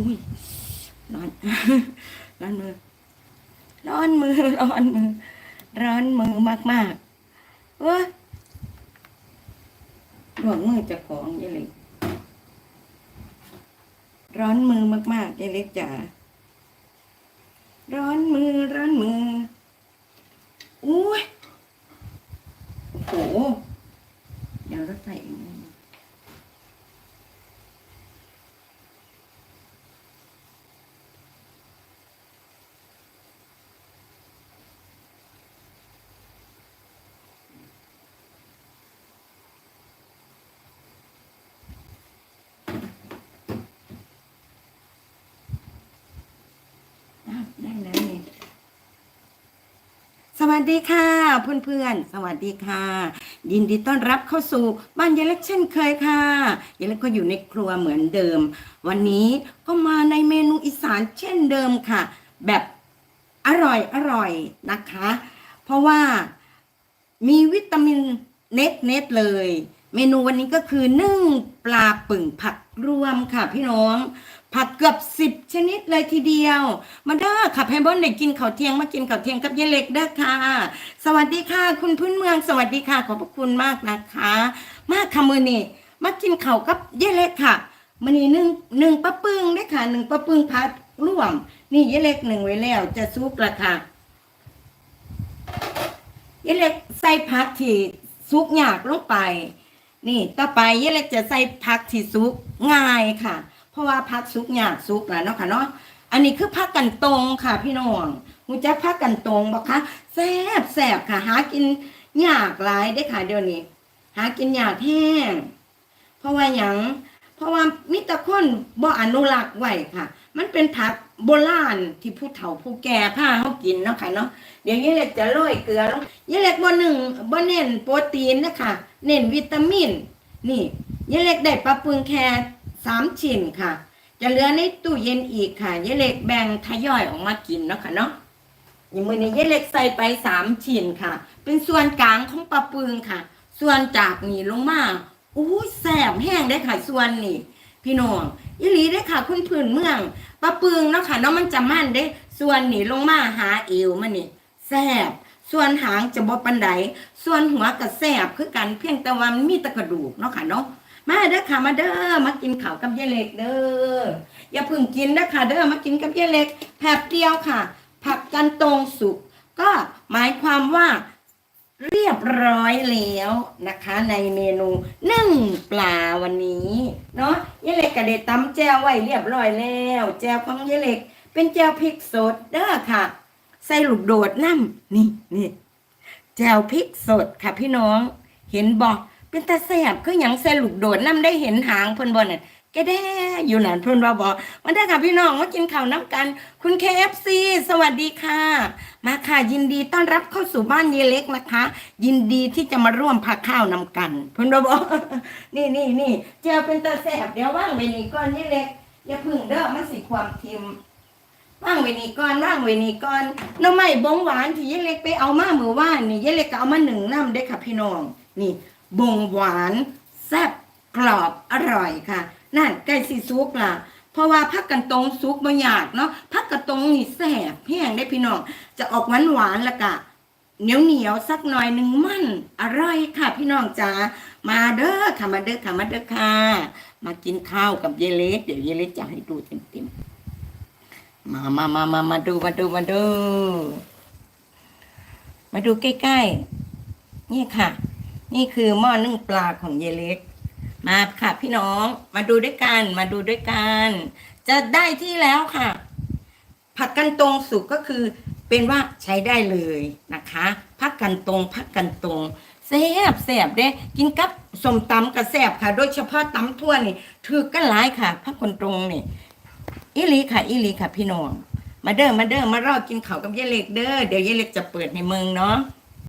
อุ้ยร้อน ร้อนมือ ร้อนมือ ร้อนมือ ร้อนมือมากๆเว้ยหลวงมือจะของยายเล็ก ร้อนมือมากๆยายเล็กจ๋า ร้อนมือ ร้อนมือย โอ้โห เดี๋ยวเราใส่อีกนิดนึงอ้าวได้แล้วนี่ ส วัสดีค่ะเพื่อนๆ สวัสดีค่ะ ยินดีต้อนรับเข้าสู่บ้านยายเล็กเช่นเคยค่ะยายเล็กก็อยู่ในครัวเหมือนเดิม วันนี้ก็มาในเมนูอีสานเช่นเดิมค่ะ แบบอร่อยอร่อยนะคะ เพราะว่ามีวิตามินเน็ตเน็ตเลย เมนูวันนี้ก็คือนึ่งปลาปึ่งผักรวมค่ะพี่น้อง ผักเกือบสิบชนิดเลยทีเดียว มาด้อค่ะแพมเบิลเด็กกินข้าวเที่ยงมากินข้าวเที่ยงกับยายเล็กด้ค่ะ สวัสดีค่ะ คุณพื้นเมืองสวัสดีค่ะ ขอบพระคุณมากนะคะ มากค่ะมือนี่มากินข้าวกับยายเล็กค่ะมือนี่หนึ่งหนึ่งปะปึ้งได้ค่ะหนึ่งปะปึ้งพัดร่วม นี่ยายเล็กหนึ่งไว้แล้ว จะซุกละค่ะยายเล็กใส่ผักที่ซุกหยากลงไป นี่ต่อไปยายเล็กจะใส่ผักที่ซุกง่ายค่ะ ราะว่าผักซุกหยากซุกแล้วเนาะค่ะเนาะอันนี้คือผักกันตรงค่ะ พี่น้องหูจักผักกันตรงบอกคะแซ่บแซ่บค่ะ หากินยากหลายได้ค่ะเดี๋ยวนี้ หากินยากแห้งเพราะว่าหยังเพราะว่ามิตรคนบ่อนุรักษ์ไว้ค่ะ มันเป็นผักโบราณที่ผู้เฒ่าผู้แก่พาเขากินเนาะค่ะเนาะเดี๋ยวยายเล็กจะโรยเกลือลงยายเล็กบ่หนึ่งบ่เน้นโปรตีนนะคะเน้นวิตามิน นี่ยายเล็กได้ปลาปึงแค่ สามชิ้นค่ะ จะเหลือในตู้เย็นอีกค่ะยายเล็กแบ่งทยอยออกมากินเนาะค่ะเนาะอย่างมือนี้ยายเล็กใส่ไปสามชิ้นค่ะ เป็นส่วนกลางของปลาปึงค่ะ ส่วนจากนี่ลงมาอู้ยแสบแห้งได้ค่ะส่วนนี่พี่น้องอีหลีได้ค่ะ คุณพื้นเมืองปลาปึงเนาะค่ะเนาะมันจะมั่นได้ ส่วนนี่ลงมาหาเอวมันนี่แสบส่วนหางจะบ่ปันไดส่วนหัวก็แสบคือกันเพียงแต่ว่ามันมีตะกระดูกเนาะค่ะเนาะ มาเด้อค่ะมาเด้อมากินข้าวกับยายเล็กเด้ออย่าพึ่งกินเด้อค่ะเด้อมากินกับยายเล็กแผบเดียวค่ะ ผักกันตรงสุกก็หมายความว่าเรียบร้อยแล้วนะคะ ในเมนูนึ่งปลาวันนี้เนาะยายเล็กก็ได้ตำแจวไว้เรียบร้อยแล้ว แจวของยายเล็ก เป็นแจวพริกสดเด้อค่ะ ใส่ลูกโดดน้ำนี่นี่แจวพริกสดค่ะพี่น้อง เห็นบอก เป็นตาแสบคืออย่างใส่ลูกโดดน้ำได้เห็นหางเพิ่นบ่น่ะแกแด้อยู่นั่นเพิ่นว่าบอกมาได้ค่ะพี่น้องมากินข้าวน้ำกัน คุณ KFC สวัสดีค่ะ มาค่ะยินดีต้อนรับเข้าสู่บ้านเยเล็กนะคะ ยินดีที่จะมาร่วมพักข้าวนำกัน เพิ่นว่าบอนี่นี่นี่เจอเป็นตาแสบเดี๋ยวว่างไปนี่ก่อนเยเล็กอย่าพึ่งเด้อมันสิความทิมว่างไว้นี่ก่อนว่างไว้นี่ก่อนน้ำไม้บงหวานที่ยายเล็กไปเอามาเมื่อวานนี่ยายเล็กก็เอามาหนึ่งน้ำได้ค่ะพี่น้อง นี่ บ่งหวานแซ่บกรอบอร่อยค่ะ นั่นใกล้สิสุกล่ะ เพราะว่าพักกันตรงสุกบ่ยากเนาะพักกันตรงนี่แซ่บแห้งได้พี่น้องจะออกหวานหวานล้วก็เหนียวเหนียวๆสักหน่อยหนึ่งมั่นอร่อยค่ะ พี่น้องจ๋ามาเด้อค่ะมาเด้อค่ะมาเด้อค่ะ มากินข้าวกับยายเล็กเดี๋ยวยายเล็กจะให้ดูเต็มๆมามามามามาดูมาดูมาดู มาดูใกล้ๆนี่ค่ะ นี่คือหม้อนึ่งปลาของเยเล็ก มาค่ะพี่น้องมาดูด้วยกัน มาดูด้วยกัน จะได้ที่แล้วค่ะ ผักกันตรงสุกก็คือเป็นว่าใช้ได้เลยนะคะผักกันตรงผักกันตรงแซ่บแซ่บเด้ กินกับสมตำกับแซ่บค่ะ โดยเฉพาะตำทั่วนี่ถือกันหลายค่ะผักกันตรงนี่อีหลีค่ะอีหลีค่ะพี่น้องมาเด้อมาเด้อมารอกินข้าวกับยายเล็กเด้อเดี๋ยวยายเล็กจะเปิดให้เมืองเนาะ